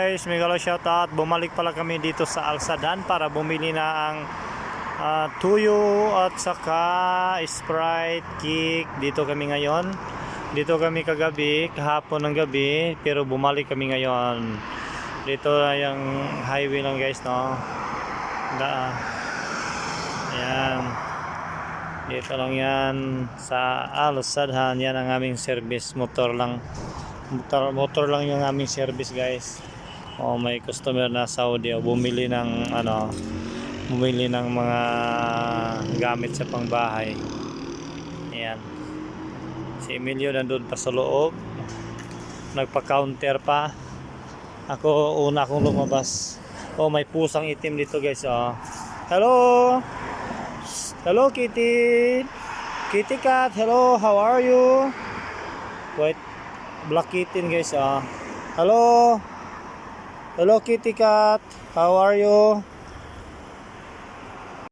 guys, Megalo shoutout. Bumalik pala kami dito sa Alsadan para bumili na ang ah, tuyo at saka Sprite, Kick. Dito kami ngayon. Dito kami kagabi, kahapon ng gabi, pero bumalik kami ngayon. Dito yung highway lang guys, no? Da, ayan. Dito lang yan sa Alsadan. Yan ang aming service motor lang motor, motor lang yung aming service guys oh may customer na Saudi oh, bumili ng ano bumili ng mga gamit sa pangbahay. Ayan. Si Emilio nandun pa sa loob. Nagpa-counter pa. Ako una akong lumabas. Oh may pusang itim dito guys oh. Hello? Hello kitty? Kitty cat hello how are you? Wait. Black kitten guys ah. Hello. Hello kitty cat. How are you?